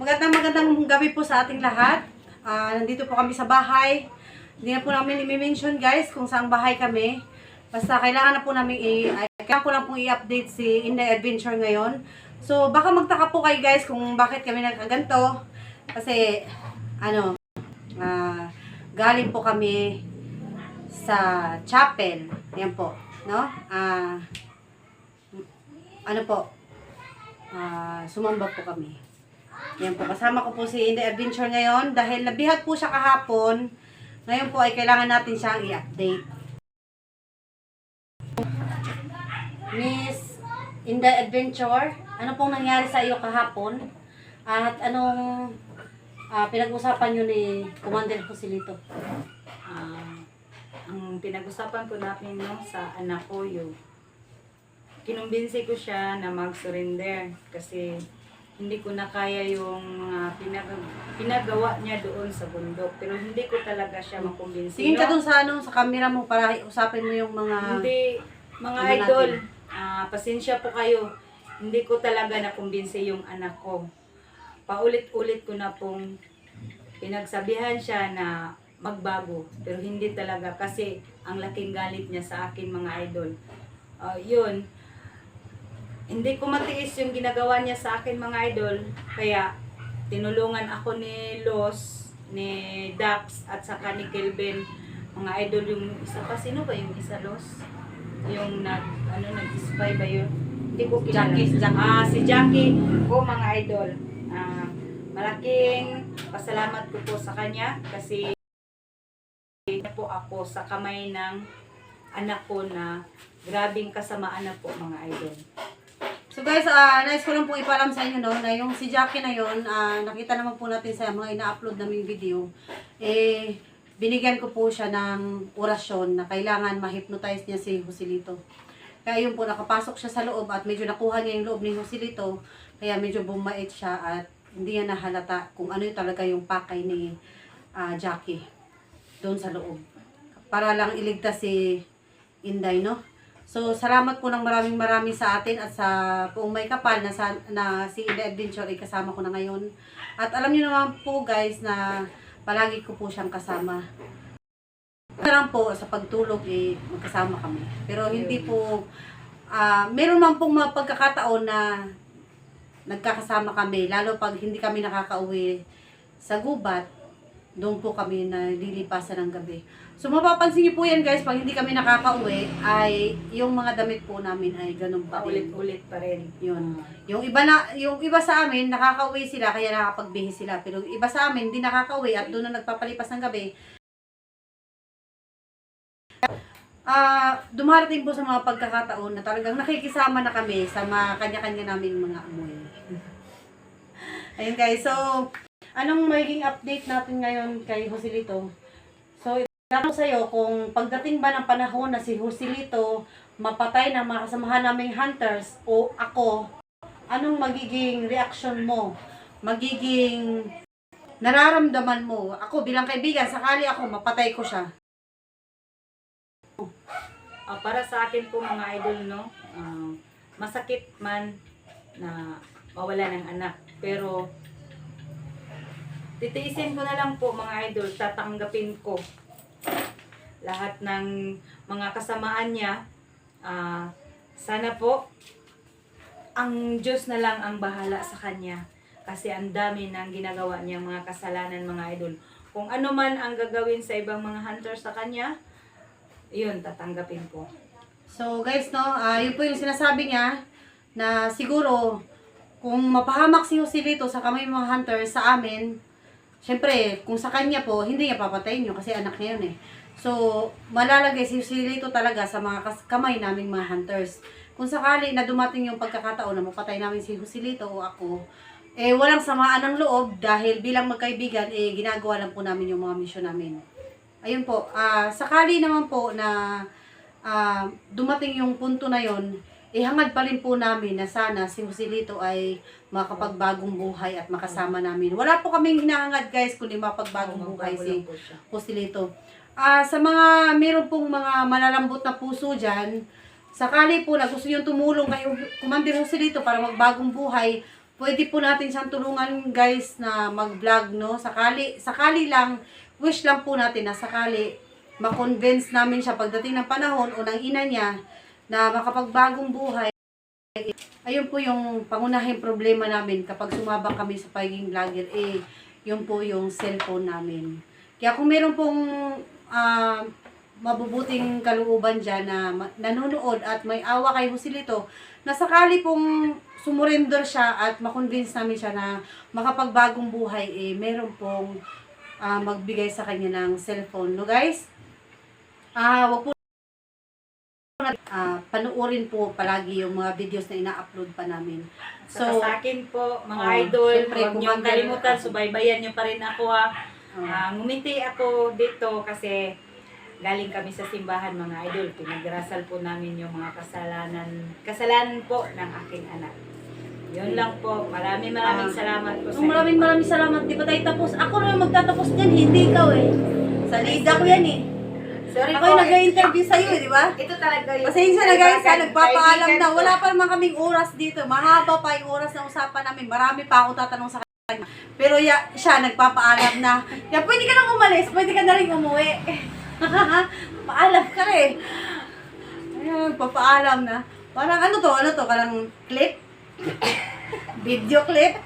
Magandang magandang gabi po sa ating lahat. Ah, nandito po kami sa bahay. Hindi na po namin i-mention guys kung saang bahay kami. Basta kailangan na po namin i- kailangan ko lang pong i-update si Inday Adventure ngayon. So baka magtaka po kayo guys kung bakit kami nagkaganto. Kasi ano, ah, galing po kami sa chapel. Yan po, no? Ah, ano po? Ah, sumamba po kami. Yan po, kasama ko po si Inday Adventure ngayon dahil nabihat po siya kahapon. Ngayon po ay kailangan natin siyang i-update. Miss Inday Adventure, ano pong nangyari sa iyo kahapon? At anong ah, pinag-usapan nyo ni Commander Joselito? Ah, ang pinag-usapan ko natin no, sa anak ko yung kinumbinsi ko siya na mag-surrender kasi hindi ko na kaya yung mga pinag- pinagawa niya doon sa bundok. Pero hindi ko talaga siya makumbinsi. Tingin ka dun sa, ano, sa camera mo para usapin mo yung mga... Hindi, mga Ano idol, ah, pasensya po kayo. Hindi ko talaga nakumbinsi yung anak ko. Paulit-ulit ko na pong pinagsabihan siya na magbago. Pero hindi talaga kasi ang laking galit niya sa akin mga idol. Ah, yun, hindi ko matiis yung ginagawa niya sa akin mga idol. Kaya tinulungan ako ni Los, ni Dax at saka ni Kelvin. Mga idol yung isa pa. Sino ba yung isa Los? Yung nag, ano, nag-spy ba yun? Hindi ko kilala. Jackie, si Jackie. Ah, si Jackie. O mga idol. Ah, malaking pasalamat ko po sa kanya kasi po ako sa kamay ng anak ko na grabing kasamaan na po mga idol. So guys, ah nais ko lang pong ipalam sa inyo no, na yung si Jackie na yon, ah, nakita naman po natin sa mga ina-upload naming video, eh, binigyan ko po siya ng orasyon na kailangan ma-hypnotize niya si Joselito. Kaya yun po, nakapasok siya sa loob at medyo nakuha niya yung loob ni Joselito, kaya medyo bumait siya at hindi niya nahalata kung ano yung talaga yung pakay ni ah, Jackie doon sa loob. Para lang iligtas si Inday, no? So, salamat po ng maraming marami sa atin at sa buong may kapal na, sa, na si Ida Adventure ay kasama ko na ngayon. At alam niyo naman po guys na palagi ko po siyang kasama. Lang po sa pagtulog eh magkasama kami. Pero hindi po, ah meron man pong mga pagkakataon na nagkakasama kami. Lalo pag hindi kami nakakauwi sa gubat, doon po kami na lilipasan ng gabi. So mapapansin niyo po yan guys, pag hindi kami nakakauwi, ay yung mga damit po namin ay ganun pa din. Paulit-ulit pa rin. Yun. Yung iba na yung iba sa amin nakakauwi sila kaya nakakapagbihis sila pero yung iba sa amin hindi nakakauwi at doon na nagpapalipas ng gabi. Ah, dumarating po sa mga pagkakataon na talagang nakikisama na kami sa mga kanya-kanya naming mga amoy. Ayun guys, so anong magiging update natin ngayon kay Joselito? Tanong sa'yo kung pagdating ba ng panahon na si Joselito mapatay ng mga kasamahan naming hunters o ako, anong magiging reaction mo? Magiging nararamdaman mo? Ako bilang kaibigan, sakali ako, mapatay ko siya. Ah, para sa akin po mga idol, no, ah, masakit man na mawala ng anak. Pero, titiisin ko na lang po mga idol, tatanggapin ko lahat ng mga kasamaan niya. Ah, sana po, ang Diyos na lang ang bahala sa kanya. Kasi ang dami ng ginagawa niyang mga kasalanan mga idol. Kung ano man ang gagawin sa ibang mga hunters sa kanya, yun, tatanggapin ko. So guys, no, ah yun po yung sinasabi niya na siguro kung mapahamak si Joselito sa kamay mga hunters sa amin, syempre, kung sa kanya po, hindi niya papatayin yun kasi anak niya yun eh. So, malalagay si Joselito talaga sa mga kamay naming mga hunters. Kung sakali na dumating yung pagkakataon na mapatay namin si Joselito o ako, eh walang samaan ng loob dahil bilang magkaibigan, eh ginagawa lang po namin yung mga misyon namin. Ayun po, ah sakali naman po na ah, dumating yung punto na yon, ihangad pa rin po namin na sana si Joselito ay makapagbagong buhay at makasama namin. Wala po kaming hinahangad guys kundi mapagbagong buhay si lang Ah, sa mga meron pong mga malalambot na puso diyan, sakali po na gusto niyo tumulong kay Commander Joselito para magbagong buhay, pwede po natin siyang tulungan guys na mag-vlog, no? Sakali, sakali lang, wish lang po natin na sakali ma-convince namin siya pagdating ng panahon o ng ina niya na makapagbagong buhay. Ayun po yung pangunahing problema namin kapag sumabak kami sa pagiging vlogger, eh, yun po yung cellphone namin. Kaya kung meron pong ah, mabubuting kalooban dyan na nanonood at may awa kay Joselito, na sakali pong sumurrender siya at makonvince namin siya na makapagbagong buhay, eh, meron pong ah, magbigay sa kanya ng cellphone. No guys? Ah, wag po ah panuorin po palagi yung mga videos na ina-upload pa namin. So, sa akin po, mga oh, idol, huwag niyong kalimutan, subaybayan niyo pa rin ako ha. Ah, ngumiti ako dito kasi galing kami sa simbahan mga idol. Pinagrasal po namin yung mga kasalanan, kasalanan po ng aking anak. Yun lang po. Maraming maraming Ah, salamat po So, maraming maraming salamat. Di ba tayo tapos? Ako na yung magtatapos niyan, hindi ikaw eh. Sa lida ko yan eh. Sorry Ako po. yung nag-interview sa'yo eh, di ba? Ito talaga yung... Pasensya na guys, ha, nagpapaalam na. Wala pa naman kaming oras dito. Mahaba pa yung oras na usapan namin. Marami pa ako tatanong sa. Pero ya, siya nagpapaalam na, ya, pwede ka nang umalis, pwede ka na rin umuwi. Paalam ka rin. Ayun, papaalam na. Parang ano to, ano to, parang clip? Video clip?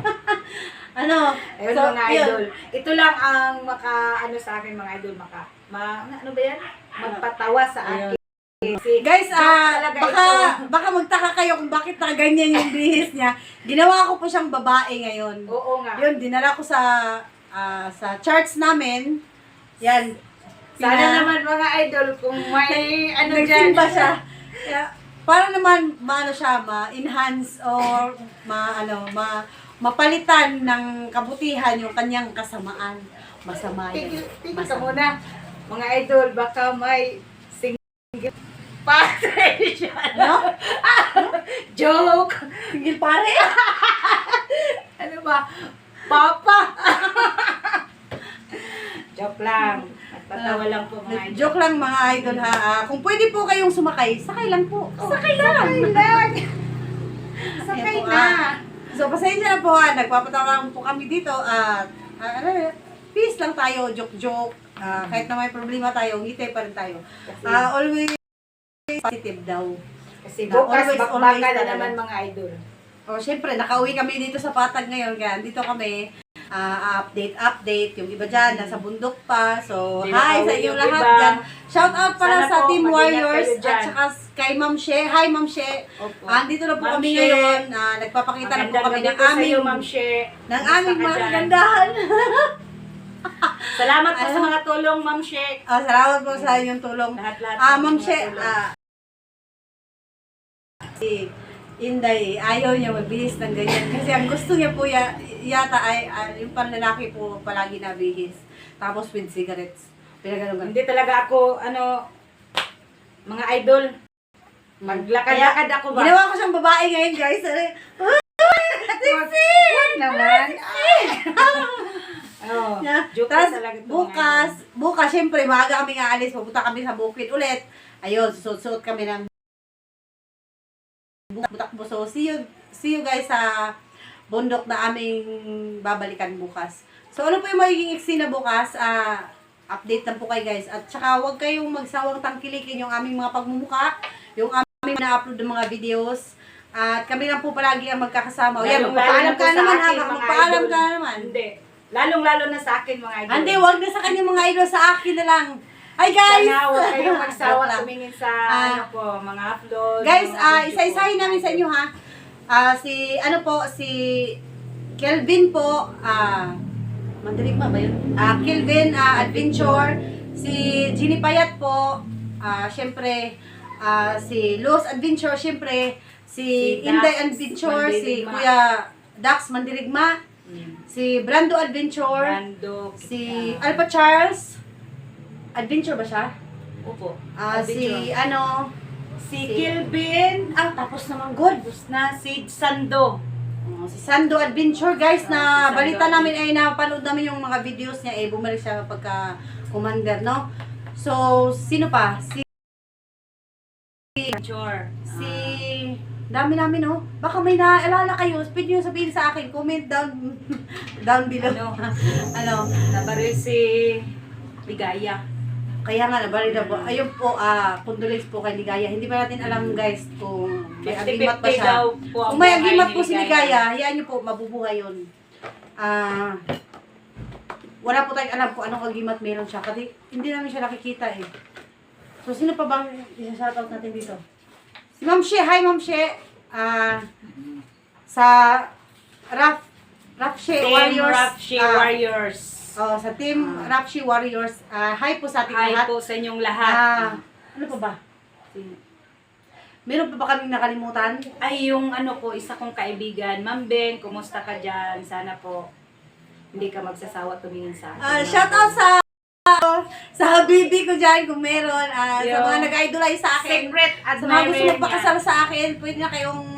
ano? Ayun so, mga yun. idol. Ito lang ang maka, ano sa akin mga idol, maka, ma, ano ba yan? Magpatawa sa akin. Kasi, Guys, ah, baka, baka magtaka kayo kung bakit nakaganyan yung bihis niya. Ginawa ko po siyang babae ngayon. Oo nga. Yun, dinala ko sa ah, sa charts namin. Yan. Sana Pina- naman mga idol, kung may ano dyan. Nagsimba siya. Kaya, para naman, maano siya, ma-enhance or ma, ano, ma, mapalitan ng kabutihan yung kanyang kasamaan. Masama yan. tigil ka Masama. muna. Mga idol, baka may patay siya. No? Joke! Tigil pare. Ano ba? Papa! Joke lang. Nagpatawa lang po mga idol. Joke lang mga idol ha. Ah, kung pwede po kayong sumakay, sakay lang po. Sakay lang. Sakay lang! Sakay Ayan po, na! ah. So, pasensya na po ha. Nagpapatawa po kami dito. At, ah, ano, peace lang tayo. Joke-joke. Ah, kahit na may problema tayo, ngiti pa rin tayo. Ah, always positive daw. kasi na bukas always, always na talaga. naman mga idol. O, syempre, nakauwi kami dito sa Patag ngayon. Kaya dito kami ah, update, update. Yung iba dyan, nasa bundok pa. So, Hindi hi sa yung lahat iba. dyan. Shout out pala Sana sa po, Team mag-ingat Warriors kayo at dyan. saka kay Ma'am She. Hi, Ma'am She. Opo. Ah, dito na po Ma'am kami She. ngayon. Ah, nagpapakita na po Magandang kami gabi ng po aming, iyo, Ma'am She. ng aming ka mga dyan? kagandahan. Salamat po sa mga tulong, Ma'am She. Ah, salamat po sa inyong tulong. Lahat-lahat. Ah, ng Ma'am mga She, tulong. ah, si Inday, ayaw niya magbihis ng ganyan. Kasi ang gusto niya po ya, yata ay, ah, yung panlalaki po palagi na bihis. Tapos with cigarettes. Pinagano Hindi talaga ako, ano, mga idol. Maglakad-lakad ako ba? Ginawa ko siyang babae ngayon, guys. Ano- Huwag naman. Oh, Yeah. Tapos, bukas, bukas, syempre, maaga kami aalis, pupunta kami sa bukid ulit. Ayun, suot-suot kami ng butak-butak So, see you, see you guys sa bundok na aming babalikan bukas. So, ano po yung magiging eksena bukas? Ah, update lang po kayo guys. At saka, huwag kayong magsawang tangkilikin yung aming mga pagmumuka, yung aming na-upload ng mga videos. At kami lang po palagi ang magkakasama. O yan, magpaalam ka naman ha, magpaalam ka naman. Hindi. Lalong-lalo na sa akin, mga idol. Hindi, wag na sa kanya mga idol, sa akin na lang. Hi guys! Sana huwag kayong magsawa lang. tumingin sa, Ah. ano po, mga upload. Guys, mga ah video isa-isahin po. namin sa inyo ha. Ah, si, ano po, si Kelvin po, ah, Mandarig ba ba yun? Ah, Kelvin ah, Adventure, si Ginny Payat po, ah, syempre, ah, si Luz Adventure, syempre, si, Si Inday Dax Adventure, si Mandirigma. Kuya Dax Mandirigma, Mm. si Brando Adventure, Brando. si ah, Alpha Charles, Adventure ba siya? Opo. Ah, si, Adventure. ano, Si si- Kilvin. ah, tapos naman good. Tapos na si Sando. Oh, si Sando Adventure guys Ah, na si Sando balita namin ay napanood namin yung mga videos niya eh bumalik siya pagka commander no. So sino pa? Si Adventure. si dami namin oh. Baka may naaalala kayo, pwede nyo sabihin sa akin, comment down down below. Ano? ano? Nabaril si Ligaya. Kaya nga, nabalid na po. Ayun po, ah, condolence po kay Ligaya. Hindi pa natin alam guys kung may agimat ba 50-50 siya. daw po ang Kung may buhay agimat ni po si Ligaya, hayaan niyo po, mabubuhay yun. Ah, wala po tayong alam kung anong agimat meron siya. Kasi hindi namin siya nakikita eh. So, sino pa bang isa-shoutout natin dito? Si Ma'am She. Hi, Ma'am She. Ah, sa Raf, Raf She Team Warriors. Ah, Warriors. Oh, sa team Rapshi Warriors. Ah, hi po sa ating Hi lahat. po sa inyong lahat. Ah, ano pa ba? Meron pa ba kaming nakalimutan? Ay, yung ano ko, isa kong kaibigan, Ma'am Ben, kumusta ka dyan? Sana po hindi ka magsasawa tumingin sa akin. Ah, shout out sa sa habibi ko dyan kung meron. Ah, sa mga nag-idolize sa akin. Secret Sa mga gusto admirer magpakasal sa akin, pwede na kayong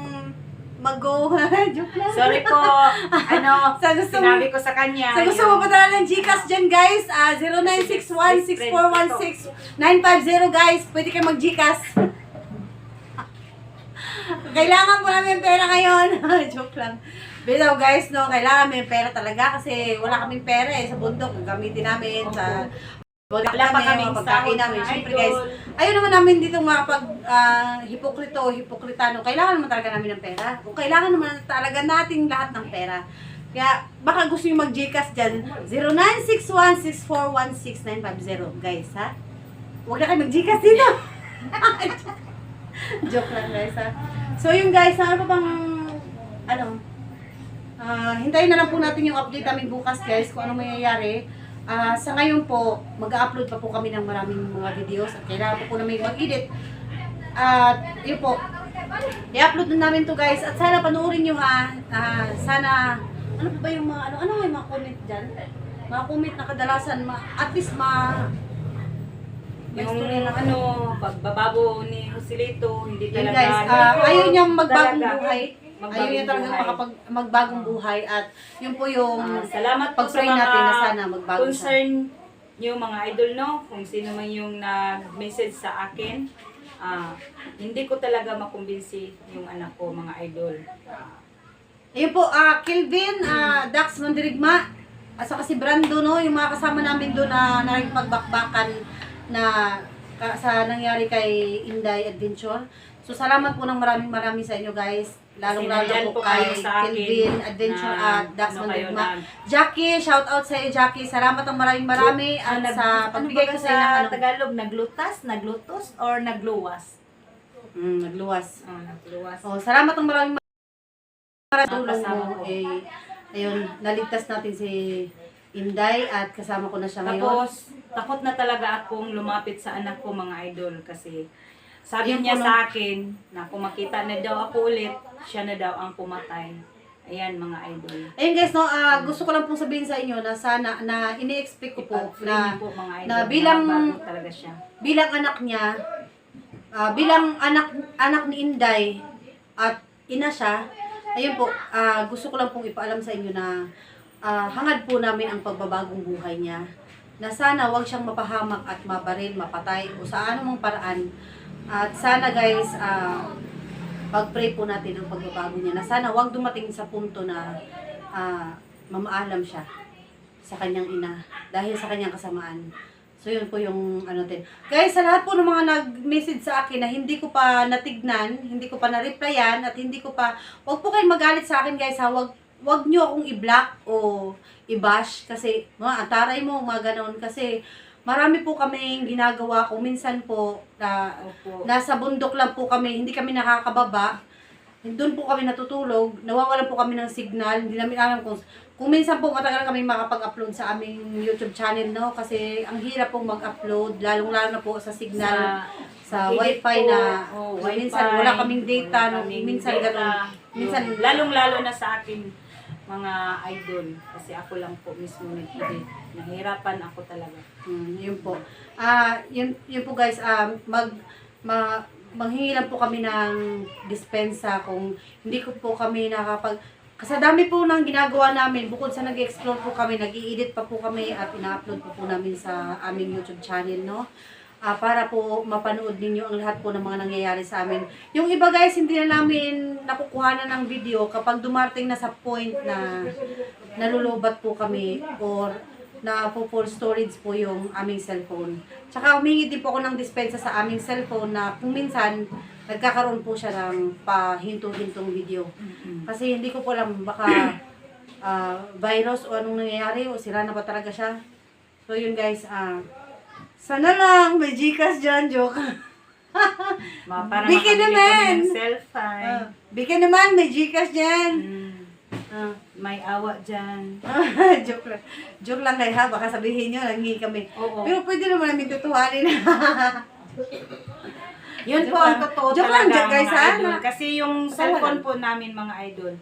mag-go. Joke lang. Sorry po, ano, Sa gusto sinabi ko sa kanya. sa gusto yung- mo padala ng Gcash dyan guys, ah 0961-6416-950 guys. Pwede kayo mag-Gcash. Kailangan po namin pera ngayon. Joke lang. Pero guys, no, kailangan may pera talaga kasi wala kaming pera eh sa bundok. Gamitin namin sa wala Wala pa kami, mga pagkain namin. na Siyempre guys, ayaw naman namin dito makapag ah, hipokrito o hipokritano. Kailangan naman talaga namin ng pera. O kailangan naman talaga nating lahat ng pera. Kaya baka gusto nyo mag-Gcash dyan, 0961-6416-950. Guys, ha? Huwag na kayo mag-Gcash dito. Joke lang guys, ha? So yung guys, ano pa bang, ano, ah hintayin na lang po natin yung update namin bukas guys, kung ano mangyayari. Ah, sa ngayon po, mag-upload pa po kami ng maraming mga videos at kailangan po po namin mag-edit. At yun po, i-upload na namin to guys at sana panoorin nyo ha. Ah, sana, ano pa ba yung mga, ano, ano yung mga comment dyan? Mga comment na kadalasan, ma, at least ma, Yung na ano, pagbababo ni Joselito, hindi talaga. guys, ah, ayaw niyang magbagong buhay. Magbagong Ayaw niya talaga buhay. makapag magbagong buhay at yun po yung Ah, salamat po sa pag-pray mga natin na sana magbago siya. concern nyo mga idol, no? Kung sino man yung nag-message sa akin. Ah, hindi ko talaga makumbinsi yung anak ko, mga idol. Ah, Ayun po, ah Kelvin, ah Dax Mandirigma, at saka si Brando, no, yung mga kasama namin doon na nakipagbakbakan na ka- sa nangyari kay Inday Adventure. So, salamat po ng maraming maraming sa inyo guys. Lalong lalo Sinadyan po kay sa akin Kelvin Adventure na at Dax ano na- Jackie, shout out sa iyo Jackie. Salamat ng maraming marami Ah, at nag- sa pagbigay ko ano sa inyo ng ano, Tagalog, naglutas, naglutos, or nagluwas? mm, nagluwas. ah, nagluwas. Oh, salamat ng maraming maraming tulong mo. ko. Eh, ayun, naligtas natin si Inday at kasama ko na siya ngayon. Tapos, takot na talaga akong lumapit sa anak ko mga idol kasi sabi Ayun niya po, sa akin na kung makita na daw ako ulit, siya na daw ang pumatay. Ayan mga idol. Ayun guys, no, ah, gusto ko lang pong sabihin sa inyo na sana, na ini-expect ko po na niyo po mga idol. na bilang- talaga siya. bilang anak niya, ah, bilang anak anak ni Inday at ina siya, ayun po, ah, gusto ko lang pong ipaalam sa inyo na ah, hangad po namin ang pagbabagong buhay niya. Na sana wag siyang mapahamak at mabaril, mapatay o sa anumang paraan. At sana guys, ah, pag-pray po natin ang pagbabago niya. Na sana wag dumating sa punto na ah, mamaalam siya sa kanyang ina dahil sa kanyang kasamaan. So yun po yung ano din. Guys, sa lahat po ng mga nag-message sa akin na hindi ko pa natignan, hindi ko pa na-replyan at hindi ko pa wag po kayong magalit sa akin guys ha. Wag wag niyo akong i-block o i-bash kasi mga antaray mo mga ganon kasi marami po kaming ginagawa kung minsan po na Opo. nasa bundok lang po kami, hindi kami nakakababa. Doon po kami natutulog, nawawalan po kami ng signal, hindi namin alam kung kung minsan po matagal kami makapag-upload sa aming YouTube channel, no? Kasi ang hirap pong mag-upload, lalong-lalo na po sa signal, sa, edit wifi po, na, oh, so, wifi, minsan wala kaming data, wala no? kaming minsan data. ganun. Minsan, lalong-lalo na sa akin mga idol kasi ako lang po mismo nag-edit. Nahirapan ako talaga. Mm, yun po. Ah, yun, yun po guys, um, mag ma, manghingi po kami ng dispensa kung hindi ko po kami nakapag kasi dami po ng ginagawa namin bukod sa nag-explore po kami, nag-i-edit pa po kami at ina-upload po po namin sa aming YouTube channel, no? Ah, para po mapanood ninyo ang lahat po ng mga nangyayari sa amin. Yung iba guys, hindi na namin nakukuhanan ng video kapag dumarting na sa point na nalulubat po kami or na po full storage po yung aming cellphone. Tsaka humingi din po ako ng dispensa sa aming cellphone na kung minsan nagkakaroon po siya ng pahinto-hintong video. Mm-mm. Kasi hindi ko po alam baka ah, virus o anong nangyayari o sira na ba talaga siya. So yun guys, ah sana lang may Gcash dyan, joke. Para Bigyan makabili naman. kami ng cellphone. Ah, naman, may Gcash dyan. Mm, Ah, may awa dyan. joke lang. Joke lang guys ha, baka sabihin nyo, nangingi kami. Oo. Pero pwede naman namin tutuhanin. Yun po ang totoo Joke talaga lang dyan, guys, mga ha? idol. Kasi yung cellphone po namin mga idol,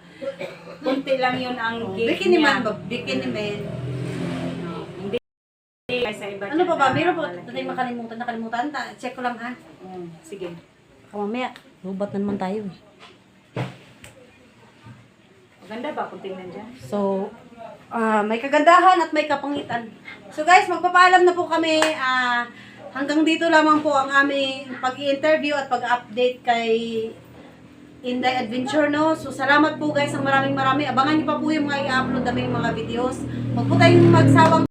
kunti lang yun ang gift Bikini niya. man ba? Bikini man. Hindi kaya sa iba Ano pa ba? na Meron po, tayo makalimutan, nakalimutan. Ta, check ko lang ha. Mm, sige. Baka mamaya, lubat na naman tayo eh. Maganda ba kung tingnan dyan? So, ah may kagandahan at may kapangitan. So guys, magpapaalam na po kami. ah hanggang dito lamang po ang aming pag-interview at pag-update kay Inday Adventure, no? So, salamat po guys ang maraming marami. Abangan niyo pa po yung mga i-upload naming mga videos. Huwag po tayong magsawang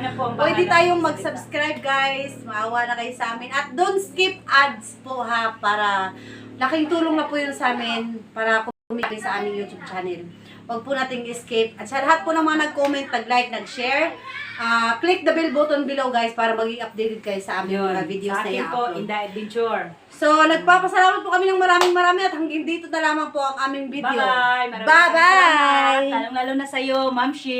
na po ang Pwede tayong mag-subscribe guys. Maawa na kayo sa amin. At don't skip ads po ha para laking tulong na po yun sa amin para kumita sa aming YouTube channel. Huwag po nating escape. At sa lahat po ng mga nag-comment, nag-like, nag-share, ah, click the bell button below guys para maging updated kayo sa aming Yun. mga videos Sa na akin po, i-upload. Inda Adventure. So, nagpapasalamat po kami ng maraming marami at hanggang dito na lamang po ang aming video. Bye-bye. Bye-bye! salamat. Lalong-lalo na sa'yo, Ma'am Shim.